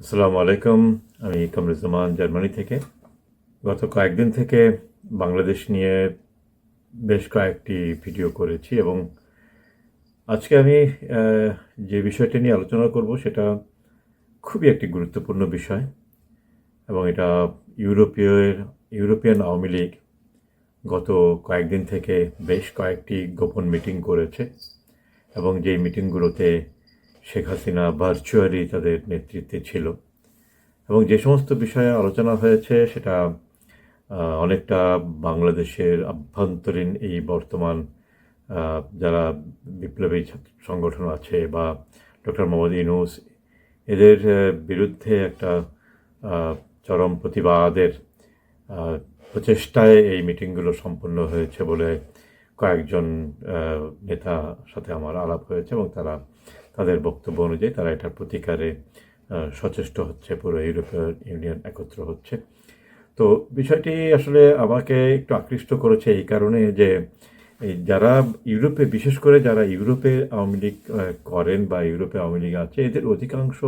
আসসালামু আলাইকুম। আমি কামরুজ্জামান জার্মানি থেকে। গত কয়েকদিন থেকে বাংলাদেশ নিয়ে বেশ কয়েকটি ভিডিও করেছি এবং আজকে আমি যে বিষয়টি নিয়ে আলোচনা করব সেটা খুবই একটি গুরুত্বপূর্ণ বিষয় এবং এটা ইউরোপীয়, ইউরোপিয়ান আওয়ামী লীগ গত কয়েকদিন থেকে বেশ কয়েকটি গোপন মিটিং করেছে এবং যেই মিটিংগুলোতে শেখ হাসিনা ভার্চুয়ালি তাদের নেতৃত্বে ছিল। এবং যে সমস্ত বিষয়ে আলোচনা হয়েছে, সেটা অনেকটা বাংলাদেশের আভ্যন্তরীণ এই বর্তমান যারা বিপ্লবী সংগঠন আছে বা ডক্টর মোহাম্মদ ইউনুস, এদের বিরুদ্ধে একটা চরম প্রতিবাদের প্রচেষ্টায় এই মিটিংগুলো সম্পন্ন হয়েছে বলে কয়েকজন নেতা সাথে আমার আলাপ হয়েছে এবং তারা তাদের বক্তব্য অনুযায়ী তারা এটার প্রতিকারে সচেষ্ট হচ্ছে, পুরো ইউরোপীয় ইউনিয়ন একত্র হচ্ছে। তো বিষয়টি আসলে আমাকে একটু আকৃষ্ট করেছে এই কারণে যে যারা ইউরোপে, বিশেষ করে যারা ইউরোপে আওয়ামী লীগ করেন বা ইউরোপে আওয়ামী লীগ আছে, এদের অধিকাংশ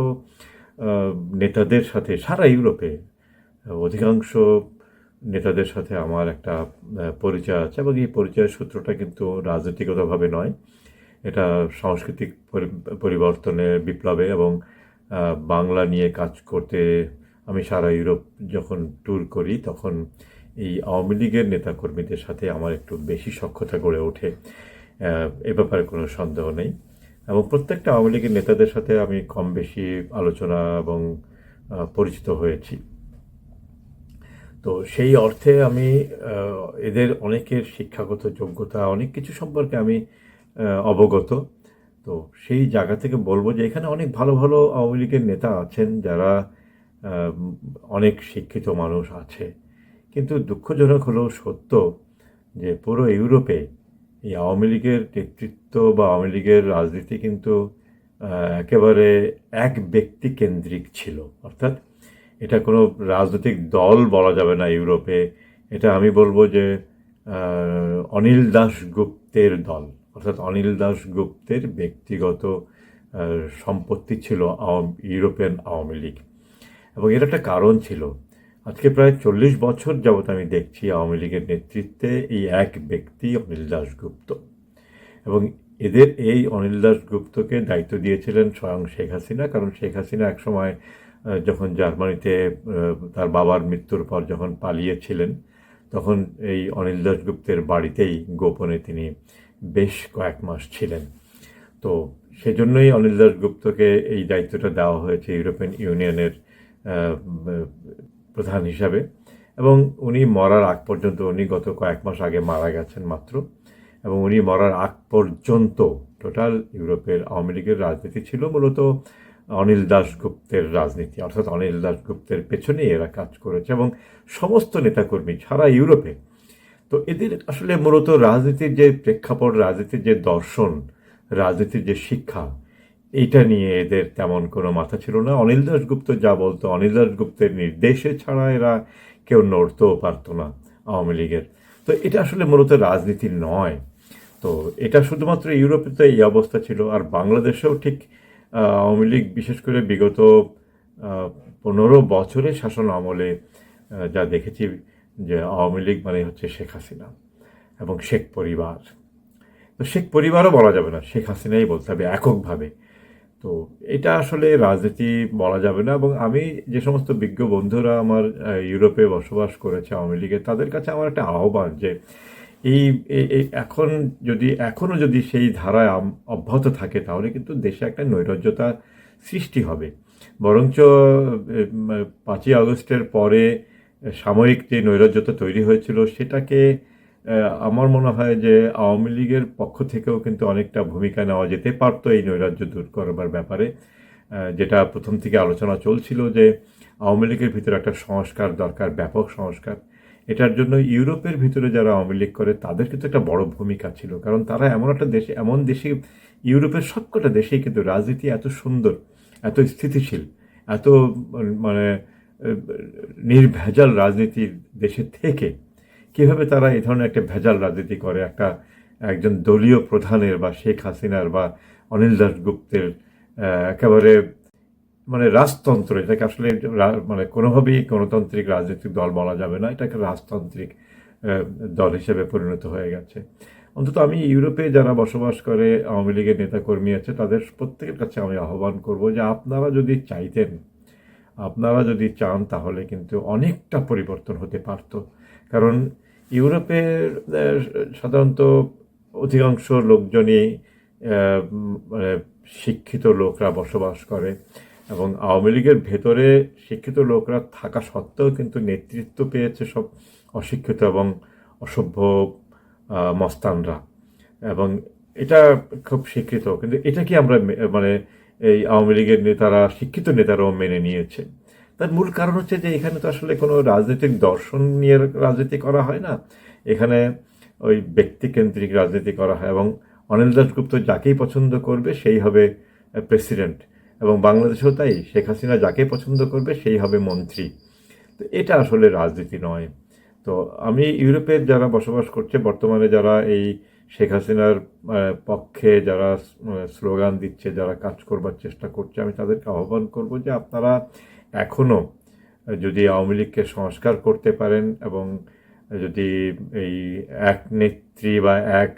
নেতাদের সাথে, সারা ইউরোপে, অধিকাংশ নেতাদের সাথে আমার একটা পরিচয় আছে এবং এই পরিচয়ের সূত্রটা কিন্তু রাজনৈতিকতাভাবে নয়। এটা সাংস্কৃতিক পরি- পরিবর্তনের বিপ্লবে এবং বাংলা নিয়ে কাজ করতে আমি সারা ইউরোপ যখন ট্যুর করি তখন এই আওয়ামী লীগের নেতাকর্মীদের সাথে আমার একটু বেশি সখ্যতা গড়ে ওঠে। এ ব্যাপারে কোনো সন্দেহ নেই। এবং প্রত্যেকটা আওয়ামী লীগের নেতাদের সাথে আমি কম বেশি আলোচনা এবং পরিচিত হয়েছি। তো সেই অর্থে আমি এদের অনেকের শিক্ষাগত যোগ্যতা, অনেক কিছু সম্পর্কে আমি অবগত। তো সেই জায়গা থেকে বলব যে এখানে অনেক ভালো ভালো আওয়ামী লীগের নেতা আছেন যারা অনেক শিক্ষিত মানুষ আছে। কিন্তু দুঃখজনক হলো সত্য যে পুরো ইউরোপে এই আওয়ামী লীগের নেতৃত্ব বা আওয়ামী লীগের রাজনীতি কিন্তু একেবারে এক ব্যক্তি কেন্দ্রিক ছিল। অর্থাৎ এটা কোনো রাজনৈতিক দল বলা যাবে না ইউরোপে। এটা আমি বলব যে অনিল দাশগুপ্তের দল। অর্থাৎ অনিল দাশগুপ্তের ব্যক্তিগত সম্পত্তি ছিল আওয়াম- ইউরোপিয়ান আওয়ামী লীগ। এবং এর একটা কারণ ছিল, আজকে প্রায় চল্লিশ বছর যাবৎ আমি দেখছি আওয়ামী লীগের নেতৃত্বে এই এক ব্যক্তি অনিল দাশগুপ্ত এবং এদের এই অনিল দাশগুপ্তকে দায়িত্ব দিয়েছিলেন স্বয়ং শেখ হাসিনা, কারণ শেখ হাসিনা একসময় যখন জার্মানিতে তার বাবার মৃত্যুর পর যখন পালিয়েছিলেন, তখন এই অনিল দাশগুপ্তের বাড়িতেই গোপনে তিনি বেশ কয়েক মাস ছিলেন। তো সেজন্যই অনিল দাশগুপ্তকে এই দায়িত্বটা দেওয়া হয়েছে ইউরোপিয়ান ইউনিয়নের প্রধান হিসাবে। এবং উনি মরার আগ পর্যন্ত, উনি গত কয়েক মাস আগে মারা গেছেন মাত্র। এবং উনি মরার আগ পর্যন্ত টোটাল ইউরোপের আওয়ামী লীগের রাজনীতি ছিল মূলত অনিল দাশগুপ্তের রাজনীতি। অর্থাৎ অনিল দাশগুপ্তের পেছনেই এরা কাজ করেছে এবং সমস্ত নেতাকর্মী সারা ইউরোপে তো এদের আসলে মূলত রাজনীতির যে প্রেক্ষাপট, রাজনীতির যে দর্শন, রাজনীতির যে শিক্ষা এইটা নিয়ে এদের তেমন কোনো মাথা ছিল না। অনিল দাশগুপ্ত যা বলতো, অনিল দাশগুপ্তের নির্দেশে ছাড়া এরা কেউ নড়তেও পারতো না আওয়ামী লীগের। তো এটা আসলে মূলত রাজনীতি নয়। তো এটা শুধুমাত্র ইউরোপে তো এই অবস্থা ছিল, আর বাংলাদেশেও ঠিক আওয়ামী লীগ বিশেষ করে বিগত পনেরো বছরের শাসন আমলে যা দেখেছি যে আওয়ামী লীগ মানে হচ্ছে শেখ হাসিনা এবং শেখ পরিবার। তো শেখ পরিবারও বলা যাবে না, শেখ হাসিনাই বলতে হবে এককভাবে। তো এটা আসলে রাজনীতি বলা যাবে না এবং আমি যে সমস্ত বিজ্ঞ বন্ধুরা আমার ইউরোপে বসবাস করেছে আওয়ামী লীগের তাদের কাছে আমার একটা আহ্বান যে এই এখন যদি এখনও যদি সেই ধারায় অব্যাহত থাকে, তাহলে কিন্তু দেশে একটা নৈরাজ্যতা সৃষ্টি হবে। বরঞ্চ পাঁচই আগস্টের পরে সাময়িক যে নৈরাজ্যতা তৈরি হয়েছিল, সেটাকে আমার মনে হয় যে আওয়ামী লীগের পক্ষ থেকেও কিন্তু অনেকটা ভূমিকা নেওয়া যেতে পারতো এই নৈরাজ্য দূর করবার ব্যাপারে। যেটা প্রথম থেকে আলোচনা চলছিল যে আওয়ামী লীগের ভিতরে একটা সংস্কার দরকার, ব্যাপক সংস্কার। এটার জন্য ইউরোপের ভিতরে যারা আওয়ামী লীগ করে, তাদের কিন্তু একটা বড় ভূমিকা ছিল। কারণ তারা এমন একটা দেশে, এমন দেশে, ইউরোপের সবকটা দেশেই কিন্তু রাজনীতি এত সুন্দর, এত স্থিতিশীল, এত মানে নির্ভেজাল রাজনীতির দেশে থেকে কীভাবে তারা এই ধরনের একটা ভেজাল রাজনীতি করে? একটা একজন দলীয় প্রধানের বা শেখ হাসিনার বা অনিল দাশগুপ্তের আহ, একেবারে মানে রাজতন্ত্র এটাকে আসলে মানে কোনোভাবেই গণতান্ত্রিক রাজনৈতিক দল বলা যাবে না। এটাকে রাজতান্ত্রিক দল হিসেবে পরিণত হয়ে গেছে। অন্তত আমি ইউরোপে যারা বসবাস করে আওয়ামী লীগের নেতাকর্মী আছে তাদের প্রত্যেকের কাছে আমি আহ্বান করব যে আপনারা যদি চাইতেন আপনারা যদি চান, তাহলে কিন্তু অনেকটা পরিবর্তন হতে পারত। কারণ ইউরোপের সাধারণত অধিকাংশ লোকজনই মানে শিক্ষিত লোকরা বসবাস করে এবং আওয়ামী লীগের ভেতরে শিক্ষিত লোকরা থাকা সত্ত্বেও কিন্তু নেতৃত্ব পেয়েছে সব অশিক্ষিত এবং অসভ্য মস্তানরা। এবং এটা খুব স্বীকৃত। কিন্তু এটা কি আমরা মানে এই আওয়ামী লীগের নেতারা, শিক্ষিত নেতারাও মেনে নিয়েছে। তার মূল কারণ হচ্ছে যে এখানে তো আসলে কোনো রাজনৈতিক দর্শন নিয়ে রাজনীতি করা হয় না। এখানে ওই ব্যক্তিকেন্দ্রিক রাজনীতি করা হয় এবং অনিল দাসগুপ্ত যাকেই পছন্দ করবে সেই হবে প্রেসিডেন্ট এবং বাংলাদেশেও তাই, শেখ হাসিনা যাকে পছন্দ করবে সেই হবে মন্ত্রী। তো এটা আসলে রাজনীতি নয়। তো আমি ইউরোপের যারা বসবাস করছে, বর্তমানে যারা এই শেখ হাসিনার পক্ষে যারা স্লোগান দিচ্ছে, যারা কাজ করবার চেষ্টা করছে, আমি তাদেরকে আহ্বান করব যে আপনারা এখনও যদি আওয়ামী লীগকে সংস্কার করতে পারেন এবং যদি এই এক নেত্রী বা এক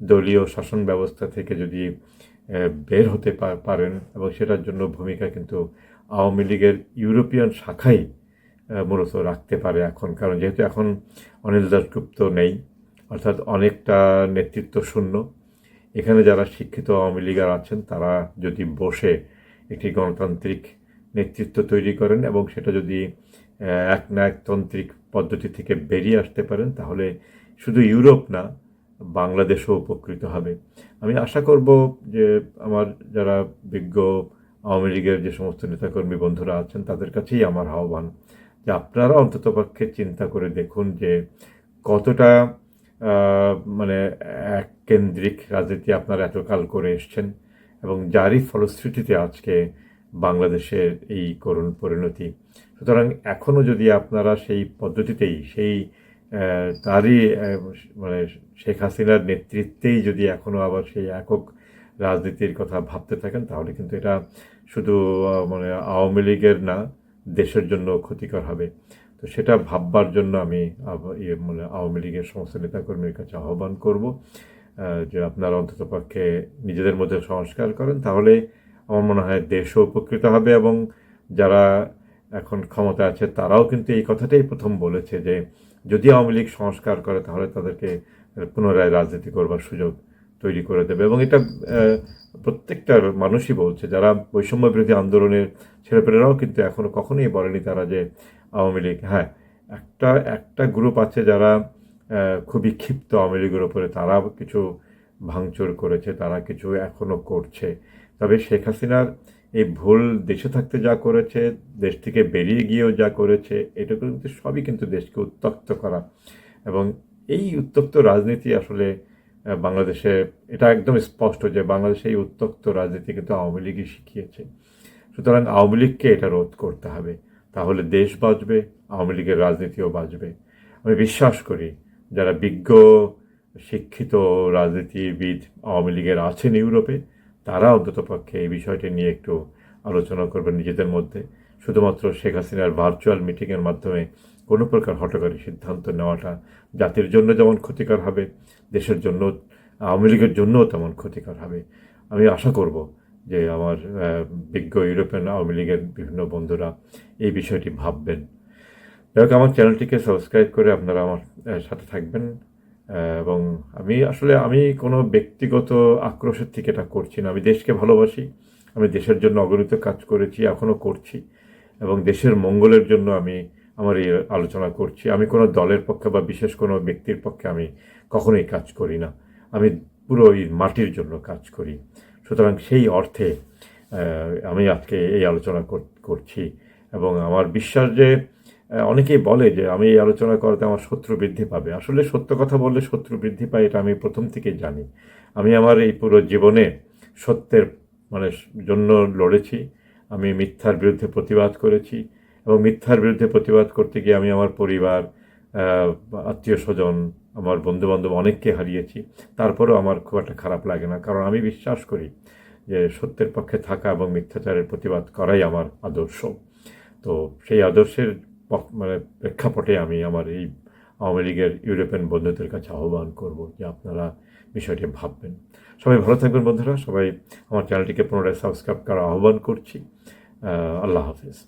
দলীয় শাসন ব্যবস্থা থেকে যদি বের হতে পারেন এবং সেটার জন্য ভূমিকা কিন্তু আওয়ামী লীগের ইউরোপিয়ান শাখাই মূলত রাখতে পারে এখন। কারণ যেহেতু এখন অনিল দাসগুপ্ত নেই অর্থাৎ অনেকটা নেতৃত্ব শূন্য। এখানে যারা শিক্ষিত আওয়ামী লীগার আছেন, তারা যদি বসে একটি গণতান্ত্রিক নেতৃত্ব তৈরি করেন এবং সেটা যদি এক না একতান্ত্রিক পদ্ধতি থেকে বেরিয়ে আসতে পারেন, তাহলে শুধু ইউরোপ না, বাংলাদেশও উপকৃত হবে। আমি আশা করব যে আমার যারা বিজ্ঞ আওয়ামী লীগের যে সমস্ত নেতাকর্মী বন্ধুরা আছেন, তাদের কাছেই আমার আহ্বান যে আপনারা অন্ততপক্ষে চিন্তা করে দেখুন যে কতটা মানে কেন্দ্রিক রাজনীতি আপনারা এতকাল করে এসছেন এবং যারই ফলশ্রুতিতে আজকে বাংলাদেশের এই করুণ পরিণতি। সুতরাং এখনও যদি আপনারা সেই পদ্ধতিতেই, সেই তারই মানে শেখ হাসিনার নেতৃত্বেই যদি এখনও আবার সেই একক রাজনীতির কথা ভাবতে থাকেন, তাহলে কিন্তু এটা শুধু মানে আওয়ামী লীগের না, দেশের জন্য ক্ষতিকর হবে। তো সেটা ভাববার জন্য আমি ইয়ে মানে আওয়ামী লীগের সমস্ত নেতাকর্মীর কাছে আহ্বান করব যে আপনারা অন্ততপক্ষে নিজেদের মধ্যে সংস্কার করেন, তাহলে আমার মনে হয় দেশও উপকৃত হবে এবং যারা এখন ক্ষমতা আছে তারাও কিন্তু এই কথাটাই প্রথম বলেছে যে যদি আওয়ামী লীগ সংস্কার করে, তাহলে তাদেরকে পুনরায় রাজনীতি করবার সুযোগ তৈরি করে দেবে। এবং এটা প্রত্যেকটা মানুষই বলছে, যারা বৈষম্য বিরোধী আন্দোলনের ছেলেপেলেরাও কিন্তু এখনও কখনোই বলেনি তারা যে আওয়ামী লীগ হ্যাঁ একটা একটা গ্রুপ আছে যারা খুবই ক্ষিপ্ত আওয়ামী লীগের ওপরে তারা কিছু ভাঙচুর করেছে, তারা কিছু এখনও করছে। তবে শেখ হাসিনার এই ভুল দেশে থাকতে যা করেছে, দেশ থেকে বেরিয়ে গিয়েও যা করেছে, এটা কিন্তু সবই কিন্তু দেশকে উত্তক্ত করা। এবং এই উত্তক্ত রাজনীতি আসলে বাংলাদেশে, এটা একদম স্পষ্ট যে বাংলাদেশে এই উত্তক্ত রাজনীতি কিন্তু আওয়ামী লীগই শিখিয়েছে। সুতরাং আওয়ামী লীগকে এটা রোধ করতে হবে। তাহলে দেশ বাঁচবে, আওয়ামী লীগের রাজনীতিও বাঁচবে। আমি বিশ্বাস করি, যারা বিজ্ঞ, শিক্ষিত রাজনীতিবিদ আওয়ামী লীগের আছেন ইউরোপে, তারা অন্ততপক্ষে এই বিষয়টি নিয়ে একটু আলোচনা করবেন নিজেদের মধ্যে। শুধুমাত্র শেখ হাসিনার ভার্চুয়াল মিটিংয়ের মাধ্যমে কোনো প্রকার হটকারী সিদ্ধান্ত নেওয়াটা জাতির জন্য যেমন ক্ষতিকর হবে, দেশের জন্য, আওয়ামী লীগের জন্যও তেমন ক্ষতিকর হবে। আমি আশা করব যে আমার বিজ্ঞ ইউরোপিয়ান আওয়ামী লীগের বিভিন্ন বন্ধুরা এই বিষয়টি ভাববেন। যাই আমার চ্যানেলটিকে সাবস্ক্রাইব করে আপনারা আমার সাথে থাকবেন। এবং আমি আসলে আমি কোনো ব্যক্তিগত আক্রোশের থেকে এটা করছি না। আমি দেশকে ভালোবাসি, আমি দেশের জন্য অগণিত কাজ করেছি, এখনও করছি। এবং দেশের মঙ্গলের জন্য আমি আমার এই আলোচনা করছি। আমি কোনো দলের পক্ষে বা বিশেষ কোনো ব্যক্তির পক্ষে আমি কখনোই কাজ করি না। আমি পুরো এই মাটির জন্য কাজ করি। সুতরাং সেই অর্থে আমি আজকে এই আলোচনা করছি। এবং আমার বিশ্বাস যে অনেকেই বলে যে, আমি এই আলোচনা করাতে আমার শত্রু বৃদ্ধি পাবে। আসলে সত্য কথা বললে শত্রু বৃদ্ধি পায়, এটা আমি প্রথম থেকেই জানি। আমি আমার এই পুরো জীবনে সত্যের মানে জন্য লড়েছি। আমি মিথ্যার বিরুদ্ধে প্রতিবাদ করেছি। এবং মিথ্যার বিরুদ্ধে প্রতিবাদ করতে গিয়ে আমি আমার পরিবার আত্মীয় স্বজন আমার বন্ধুবান্ধব অনেককে হারিয়েছি। তারপরেও আমার খুব একটা খারাপ লাগে না। কারণ আমি বিশ্বাস করি যে সত্যের পক্ষে থাকা এবং মিথ্যাচারের প্রতিবাদ করাই আমার আদর্শ। তো সেই আদর্শের মানে প্রেক্ষাপটে আমি আমার এই আওয়ামী লীগের ইউরোপিয়ান বন্ধুদের কাছে আহ্বান করব যে আপনারা বিষয়টি ভাববেন। সবাই ভালো থাকবেন বন্ধুরা। সবাই আমার চ্যানেলটিকে পুনরায় সাবস্ক্রাইব করার আহ্বান করছি। আল্লাহ হাফিজ।